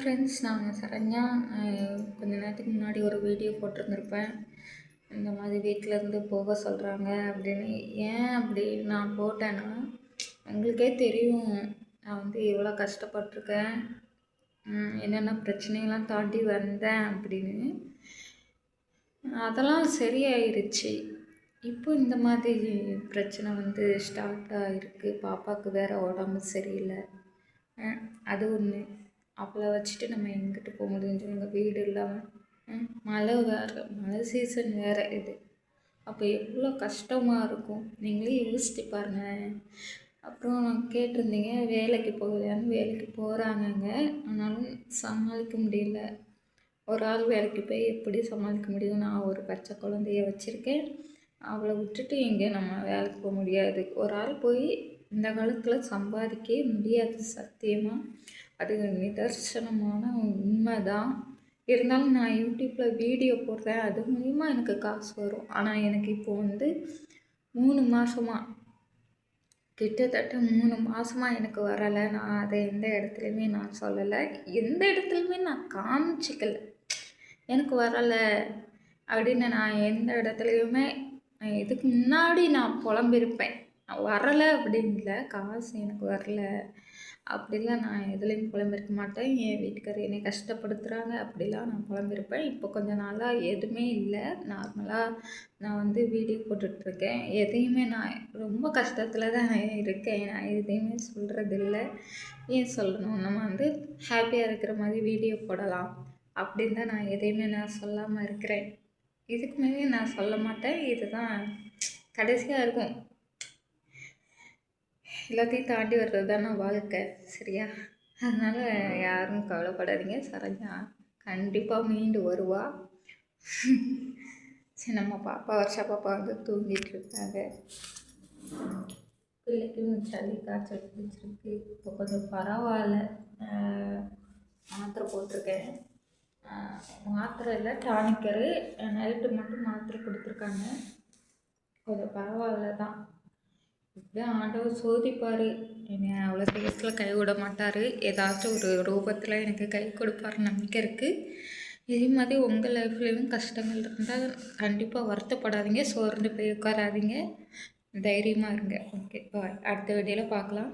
Friends நான் சரண்யா கொஞ்ச நேரத்துக்கு முன்னாடி ஒரு வீடியோ போட்டிருந்துருப்பேன். இந்த மாதிரி வீட்டிலேருந்து போக சொல்கிறாங்க அப்படின்னு. ஏன் அப்படி நான் போட்டேன்னா உங்களுக்கே தெரியும். நான் வந்து எவ்வளோ கஷ்டப்பட்டிருக்கேன். என்னென்ன பிரச்சனைகள்லாம் தாண்டி வந்தேன் அப்படின்னு. அதெல்லாம் சரியாயிருச்சு. இப்போ இந்த மாதிரி பிரச்சனை வந்து ஸ்டார்ட் ஆகிருக்கு பாப்பாவுக்கு வேறு உடம்பு சரியில்லை. அது ஒன்று அவளை வச்சுட்டு நம்ம எங்கிட்டு போக முடியும் சொல்லுங்கள் வீடு இல்லாமல் மழை வேறு மழை சீசன் வேறு இது. அப்போ எவ்வளோ கஷ்டமாக இருக்கும். நீங்களே யோசிச்சு பாருங்கள் அப்புறம் கேட்டிருந்தீங்க வேலைக்கு போகலையான்னு வேலைக்கு போகிறாங்கங்க ஆனாலும் சமாளிக்க முடியல. ஒரு ஆள் வேலைக்கு போய் எப்படி சமாளிக்க முடியும்? நான் ஒரு பச்சை குழந்தைய வச்சுருக்கேன். அவளை விட்டுட்டு இங்கே நம்ம வேலைக்கு போக முடியாது. ஒரு ஆள் போய் இந்த காலத்தில் சம்பாதிக்கவே முடியாது. சத்தியமாக அது நிதர்சனமான உண்மை தான் இருந்தாலும் நான் யூடியூப்பில் வீடியோ போடுறேன். அது மூலிமா எனக்கு காசு வரும். ஆனால் எனக்கு இப்போ வந்து மூணு மாதமாக கிட்டத்தட்ட மூணு மாதமாக எனக்கு வரலை. நான் அதை எந்த இடத்துலையுமே நான் சொல்லலை. எந்த இடத்துலையுமே நான் காமிச்சிக்கல. எனக்கு வரலை அப்படின்னு நான் எந்த இடத்துலையுமே இதுக்கு முன்னாடி நான் புலம்பிருப்பேன். வரலை அப்படின்னு இல்லை. காசு எனக்கு வரல. அப்படிலாம் நான் எதுலேயும் புலம்பிருக்க மாட்டேன். என் வீட்டுக்காரர் என்னை கஷ்டப்படுத்துகிறாங்க அப்படிலாம் நான் புலம்பிருப்பேன். இப்போ கொஞ்ச நாளாக எதுவுமே இல்லை. நார்மலாக நான் வந்து வீடியோ போட்டுட்ருக்கேன். எதையுமே நான் ரொம்ப கஷ்டத்தில் தான் நான் இருக்கேன். நான் எதையுமே சொல்கிறதில்ல ஏன் சொல்லணும்? நம்ம வந்து ஹாப்பியாக இருக்கிற மாதிரி வீடியோ போடலாம். அப்படின்னு தான் நான் எதையுமே நான் சொல்லாமல் இருக்கிறேன். இதுக்கு மேலே நான் சொல்ல மாட்டேன். இதுதான் கடைசியாக இருக்கும். எல்லாத்தையும் தாண்டி வர்றது தானே வாழ்க்கை சரியா? அதனால் யாரும் கவலைப்படாதீங்க. சரஞ்சா கண்டிப்பாக மீண்டு வருவா. சரி நம்ம பாப்பா வருஷா பாப்பா வந்து தூங்கிட்டு இருக்காங்க. பிள்ளைக்கும் சளி காய்ச்சல் பிடிச்சிருக்கு. இப்போ கொஞ்சம் பரவாயில்ல. மாத்திரை போட்டிருக்கேன். மாத்திரை இல்லை டானிக்கரு. நைட்டு மட்டும் மாத்திரை கொடுத்துருக்காங்க. கொஞ்சம் பரவாயில்ல தான். இப்படியே ஆண்டவர் சோதிப்பார். என்னை அவ்வளோ சீக்கிரத்தில் கை விட மாட்டார். ஏதாச்சும் ஒரு ரூபத்தில் எனக்கு கை கொடுப்பார் நம்பிக்கை இருக்குது இதே மாதிரி உங்கள் லைஃப்லேயும் கஷ்டங்கள் இருந்தால் கண்டிப்பாக வருத்தப்படாதீங்க. சோர்ந்து போய் உட்காராதீங்க. தைரியமாக இருங்க. ஓகே பாய் அடுத்த வீடியோவில் பார்க்கலாம்.